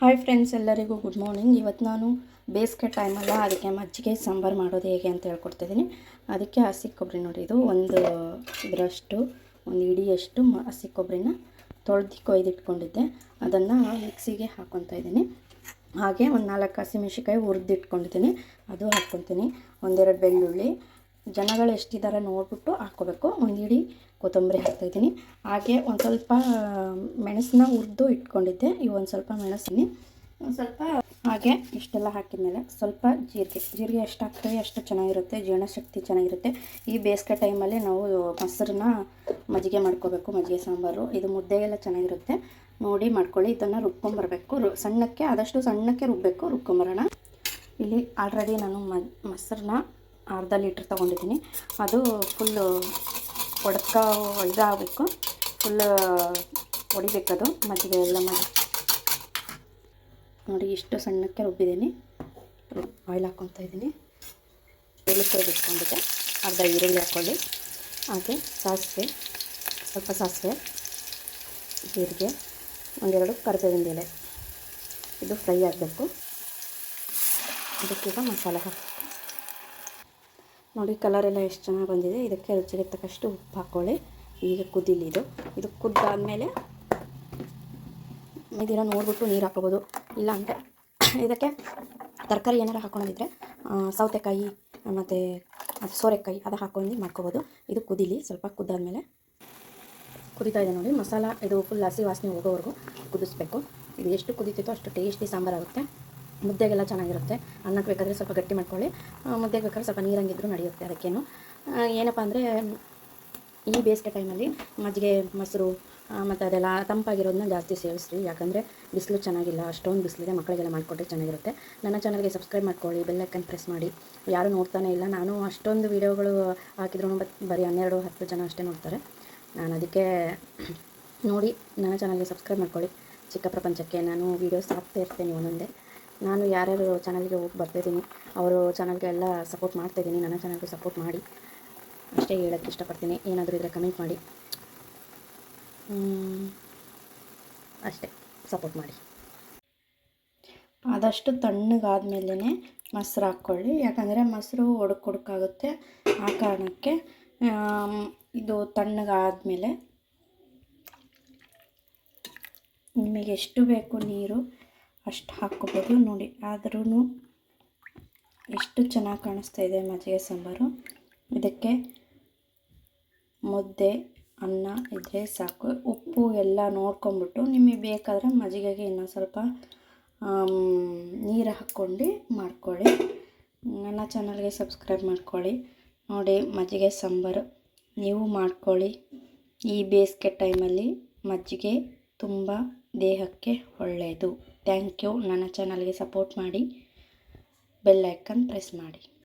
Hi friends ಎಲ್ಲರಿಗೂ good morning ಇವತ್ತು ನಾನು ಬೇಸಿಗೆ ಟೈಮಲ್ಲ ಅದಕ್ಕೆ ಮಜ್ಜಿಗೆ, ಸಾಂಬಾರು ಮಾಡೋದು ಹೇಗೆ ಅಂತ ಹೇಳ್ಕೊಡ್ತಿದ್ದೀನಿ ಅದಕ್ಕೆ ಹಸಿ ಕೊಬ್ಬರಿ ನೋಡಿ, ಇದು ಒಂದು ಇದರಷ್ಟು, ಒಂದು ಇಡಿಯಷ್ಟು ಹಸಿ ಕೊಬ್ಬರಿನ ತೊಳೆದು ಕೊಯ್ದಿಟ್ಕೊಂಡಿದ್ದೆ ಅದನ್ನು ಮಿಕ್ಸಿಗೆ ಹಾಕ್ಕೊತಾ ಇದ್ದೀನಿ. ಹಾಗೆ ಒಂದು ನಾಲ್ಕು ಹಸಿಮೆಣ್ಸಿಕಾಯಿ ಹುರಿದಿಟ್ಕೊಂಡಿದ್ದೀನಿ ಅದು ಹಾಕ್ಕೊತೀನಿ ಒಂದೆರಡು ಬೆಳ್ಳುಳ್ಳಿ. ಜನಗಳು ಎಷ್ಟಿದ್ದಾರೆ ನೋಡಿಬಿಟ್ಟು ಹಾಕ್ಕೋಬೇಕು ಒಂದು ಇಡೀ ಕೊತ್ತಂಬರಿ ಹಾಕ್ತಾಯಿದ್ದೀನಿ ಹಾಗೆ ಒಂದು ಸ್ವಲ್ಪ ಮೆಣಸನ್ನ ಹುರಿದು ಇಟ್ಕೊಂಡಿದ್ದೆ. ಈ ಒಂದು ಸ್ವಲ್ಪ ಮೆಣಸಿನಿ ಒಂದು ಸ್ವಲ್ಪ ಹಾಗೆ ಇಷ್ಟೆಲ್ಲ ಹಾಕಿದ್ಮೇಲೆ ಸ್ವಲ್ಪ ಜೀರಿಗೆ. ಜೀರಿಗೆ ಎಷ್ಟು ಹಾಕ್ತೀವಿ ಅಷ್ಟು ಚೆನ್ನಾಗಿರುತ್ತೆ, ಜೀರ್ಣಶಕ್ತಿ ಚೆನ್ನಾಗಿರುತ್ತೆ. ಈ ಬೇಸಿಗೆ ಟೈಮಲ್ಲಿ ನಾವು ಮೊಸರನ್ನ ಮಜ್ಜಿಗೆ ಮಾಡ್ಕೋಬೇಕು, ಮಜ್ಜಿಗೆ ಸಾಂಬಾರು. ಇದು ಮುದ್ದೆಗೆಲ್ಲ ಚೆನ್ನಾಗಿರುತ್ತೆ. ನೋಡಿ ಮಾಡ್ಕೊಳ್ಳಿ, ಇದನ್ನು ರುಬ್ಕೊಂಬರ್ಬೇಕು. ರು, ಸಣ್ಣಕ್ಕೆ, ಆದಷ್ಟು ಸಣ್ಣಕ್ಕೆ ರುಬ್ಬಬೇಕು ರುಬ್ಕೊಂಬರೋಣ. ಇಲ್ಲಿ ಆಲ್ರೆಡಿ ನಾನು ಮ, ಮೊಸರನ್ನ ಅರ್ಧ ಲೀಟ್ರ್ ತೊಗೊಂಡಿದ್ದೀನಿ. ಅದು ಫುಲ್ಲು ಒಡ್ಕ ಇದಾಗಬೇಕು. ಫುಲ್ ಹೊಡಿಬೇಕದು ಮಜ್ಜಿಗೆ ಎಲ್ಲ ಮಾಡಿ. ನೋಡಿ, ಇಷ್ಟು ಸಣ್ಣಕ್ಕೆ ರುಬ್ಬಿದ್ದೀನಿ. ಆಯಿಲ್ ಹಾಕ್ಕೊತಾ ಇದ್ದೀನಿ. ಏಲಕ್ಕಾಯಿ ಬಿಟ್ಕೊಂಡಿದ್ದೆ ಅರ್ಧ ಈರುಳ್ಳಿ ಹಾಕ್ಕೊಳ್ಳಿ ಹಾಗೆ ಸಾಸಿವೆ, ಸ್ವಲ್ಪ ಸಾಸಿವೆ, ಜೀರಿಗೆ, ಒಂದೆರಡು ಕರಿಬೇವಿನ ಎಲೆ. ಇದು ಫ್ರೈ ಆಗಬೇಕು. ಇದಕ್ಕೀಗ ಮಸಾಲೆ ಹಾಕಬೇಕು ನೋಡಿ ಕಲರ್ ಎಲ್ಲ ಎಷ್ಟು ಚೆನ್ನಾಗಿ ಬಂದಿದೆ. ಇದಕ್ಕೆ ರುಚಿಗೆ ತಕ್ಕಷ್ಟು ಉಪ್ಪು ಹಾಕ್ಕೊಳ್ಳಿ ಈಗ ಕುದಿಲಿ ಇದು. ಇದು ಕುದ್ದಾದಮೇಲೆ ಇದೀರ ನೋಡಿಬಿಟ್ಟು ನೀರು ಹಾಕೋಬೋದು ಇಲ್ಲ ಅಂದರೆ ಇದಕ್ಕೆ ತರಕಾರಿ ಏನಾರು ಹಾಕ್ಕೊಂಡಿದ್ರೆ ಸೌತೆಕಾಯಿ, ಮತ್ತು ಸೋರೆಕಾಯಿ ಅದು ಹಾಕೊಂಡು ಮಾಡ್ಕೋಬೋದು. ಇದು ಕುದಿಲಿ, ಸ್ವಲ್ಪ ಕುದ್ದಾದಮೇಲೆ ಕುದೀತಾ ಇದೆ ನೋಡಿ. ಮಸಾಲ, ಇದು ಫುಲ್ ಹಸಿ ವಾಸನೆ ಹೋಗೋವರೆಗೂ ಕುದಿಸ್ಬೇಕು. ಇದು ಎಷ್ಟು ಕುದೀತಿತ್ತೋ ಅಷ್ಟು ಟೇಸ್ಟಿ ಸಾಂಬಾರಾಗುತ್ತೆ ಮುದ್ದೆಗೆಲ್ಲ ಚೆನ್ನಾಗಿರುತ್ತೆ. ಅನ್ನಕ್ಕೆ ಬೇಕಾದರೆ ಸ್ವಲ್ಪ ಗಟ್ಟಿ ಮಾಡ್ಕೊಳ್ಳಿ. ಮುದ್ದೆಗೆ ಬೇಕಾದ್ರೆ ಸ್ವಲ್ಪ ನೀರಂಗಿದ್ರು ನಡೆಯುತ್ತೆ ಅದಕ್ಕೇನು. ಏನಪ್ಪ ಅಂದರೆ ಈ ಬೇಸಿಗೆ ಟೈಮಲ್ಲಿ ಮಜ್ಜಿಗೆ, ಮೊಸರು ಮತ್ತು ಅದೆಲ್ಲ ತಂಪಾಗಿರೋದನ್ನ ಜಾಸ್ತಿ ಸೇವಿಸ್ರಿ. ಯಾಕಂದರೆ ಬಿಸಿಲು ಚೆನ್ನಾಗಿಲ್ಲ, ಅಷ್ಟೊಂದು ಬಿಸಿಲಿದೆ, ಮಕ್ಕಳಿಗೆಲ್ಲ ಮಾಡಿಕೊಟ್ರೆ ಚೆನ್ನಾಗಿರುತ್ತೆ. ನನ್ನ ಚಾನಲ್ಗೆ ಸಬ್ಸ್ಕ್ರೈಬ್ ಮಾಡ್ಕೊಳ್ಳಿ ಬೆಲ್ಲೈಕನ್ ಪ್ರೆಸ್ ಮಾಡಿ. ಯಾರೂ ನೋಡ್ತಾನೆ ಇಲ್ಲ, ನಾನು ಅಷ್ಟೊಂದು ವೀಡಿಯೋಗಳು ಹಾಕಿದ್ರು ಬರೀ ಹನ್ನೆರಡು, ಹತ್ತು ಜನ ಅಷ್ಟೇ ನೋಡ್ತಾರೆ. ನಾನು ಅದಕ್ಕೆ ನೋಡಿ, ನನ್ನ ಚಾನಲ್ಗೆ ಸಬ್ಸ್ಕ್ರೈಬ್ ಮಾಡ್ಕೊಳ್ಳಿ. ಚಿಕ್ಕ ಪ್ರಪಂಚಕ್ಕೆ ನಾನು ವೀಡಿಯೋಸ್ ಹಾಕ್ತಾ ಇರ್ತೇನೆ ಒಂದೊಂದೇ. ನಾನು ಯಾರ್ಯಾರು ಚಾನಲ್ಗೆ ಹೋಗಿ ಬರ್ತಾಯಿದ್ದೀನಿ ಅವರು ಚಾನಲ್ಗೆ ಎಲ್ಲ ಸಪೋರ್ಟ್ ಮಾಡ್ತಾಯಿದ್ದೀನಿ ನನ್ನ ಚಾನಲ್ಗೆ ಸಪೋರ್ಟ್ ಮಾಡಿ. ಅಷ್ಟೇ ಹೇಳೋಕ್ಕೆ ಇಷ್ಟಪಡ್ತೀನಿ. ಏನಾದರೂ ಇದ್ದರೆ ಕಮೆಂಟ್ ಮಾಡಿ. ಅಷ್ಟೇ. ಸಪೋರ್ಟ್ ಮಾಡಿ. ಆದಷ್ಟು ತಣ್ಣಗಾದ್ಮೇಲೆ ಮೊಸರು ಹಾಕ್ಕೊಳ್ಳಿ. ಯಾಕಂದರೆ ಮೊಸರು ಒಡಕ್ ಒಡಕಾಗುತ್ತೆ ಆ ಕಾರಣಕ್ಕೆ ಇದು ತಣ್ಣಗಾದಮೇಲೆ ನಿಮಗೆ ಎಷ್ಟು ಬೇಕು ನೀರು ಅಷ್ಟು ಹಾಕ್ಕೋಬೋದು ನೋಡಿ. ಆದ್ರೂ ಎಷ್ಟು ಚೆನ್ನಾಗಿ ಕಾಣಿಸ್ತಾ ಇದೆ ಮಜ್ಜಿಗೆ ಸಾಂಬಾರು. ಇದಕ್ಕೆ ಮುದ್ದೆ, ಅನ್ನ ಇದ್ದರೆ ಸಾಕು. ಉಪ್ಪು ಎಲ್ಲ ನೋಡ್ಕೊಂಬಿಟ್ಟು ನಿಮಗೆ ಬೇಕಾದರೆ ಮಜ್ಜಿಗೆಗೆ ಇನ್ನೊಂದು ಸ್ವಲ್ಪ ನೀರು ಹಾಕ್ಕೊಂಡು ಮಾಡ್ಕೊಳ್ಳಿ. ನನ್ನ ಚಾನಲ್ಗೆ ಸಬ್ಸ್ಕ್ರೈಬ್ ಮಾಡ್ಕೊಳ್ಳಿ. ನೋಡಿ, ಮಜ್ಜಿಗೆ ಸಾಂಬಾರು. ನೀವು ಮಾಡ್ಕೊಳ್ಳಿ. ಈ ಬೇಸಿಗೆ ಟೈಮಲ್ಲಿ ಮಜ್ಜಿಗೆ ತುಂಬ ದೇಹಕ್ಕೆ ಒಳ್ಳೆಯದು ಥ್ಯಾಂಕ್ ಯು. ನನ್ನ ಚಾನಲ್ಗೆ ಸಪೋರ್ಟ್ ಮಾಡಿ. ಬೆಲ್ ಐಕನ್ ಪ್ರೆಸ್ ಮಾಡಿ.